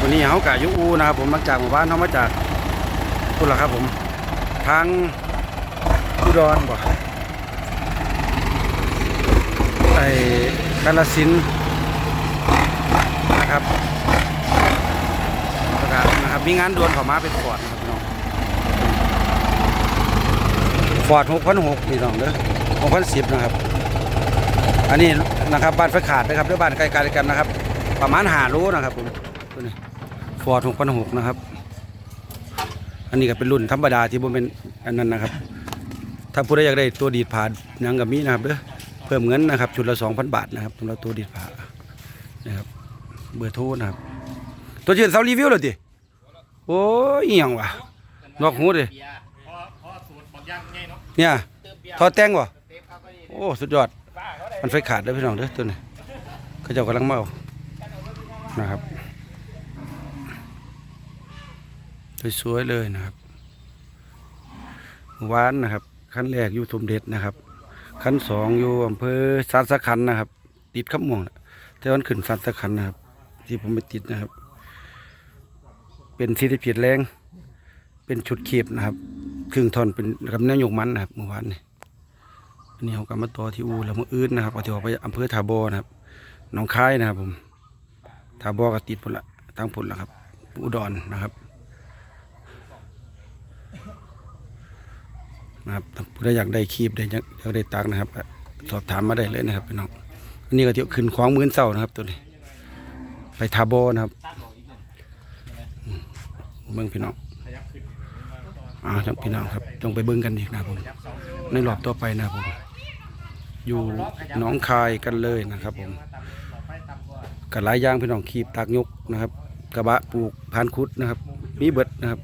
วันนี้เขากะยุอูนะครับผมมาจากหมู่บ้านเขามาจากพุ่นละครับผมทางอุดรบ่ไอ้กาลสินนะครับแล้วก็นะครับมีงานด่วนข้ามาเป็นฟอร์ดนะครับน้องฟอร์ดหกพันหกพี่น้องเด้อหกพันสิบนะครับ อันนี้นะครับบ้านไฟขาดนะครับด้วยบ้านใกล้ๆกันนะครับ ประมาณหารู้นะครับผมตัวนี้ ฟอร์ดหกพันหกนะครับ อันนี้ก็เป็นรุ่นธรรมดาที่ผมเป็นอันนั้นนะครับ ถ้าผู้ใดอยากได้ตัวดีดผ่านยังกับมีนะครับเด้อเพิ่มเงินนะครับ ชุดละสองพันบาทนะครับสำหรับตัวดีดผ่านะครับ เบอร์โทรนะครับ ตัวเชื่อเซารีวิวเลยดิโอ้ยอหย่างวะนอกหูเลยเนี่ยทอดแตงวะโอ้สุดยอด มันไฟขาดเด้อพี่น้องเด้อตัวนี้เขาเจ้ากำลังเมานะครับ สวยๆเลยนะครับหวานนะครับขั้นแรกอยู่สมเด็จนะครับขั้นสองอยู่อำเภอสานสะขันนะครับ ติดขับม่วงแต่วันขึ้นสานสะขันนะครับ ที่ผมไปติดนะครับ เป็นสีที่ผิดแรง เป็นชุดเขียบนะครับครึ่งท่อนเป็นกับเนื้อหยกมันนะครับเมื่อวานนี้อันนี้เขากำมาต่อที่อูแล้วมืออื่นนะครับก็ที่ออกไปอำเภอทาบอนะครับหนองคายนะครับผมทาบอก็ติดผลละทั้งผลละครับอุดรนะครับ นะครับผู้ใดอยากได้คีบได้อยากอยากได้ตักนะครับ สอบถามมาได้เลยนะครับพี่น้องอันนี้ก็ที่ยวขึ้นของมือนเศร้านะครับ ตัวนี้ ไปทาบนะครับอืมเบิ่งพี่น้องอ่าครับพี่น้องครับต้องไปเบิ่งกันอีกนะผมในรอบต่อไปนะผมอยู่หน้องคายกันเลยนะครับ ผมกับหลายอย่างพี่น้องขีบตากยกนะครับ กระบะปลูกพานคุดนะครับ มีเบิดนะครับ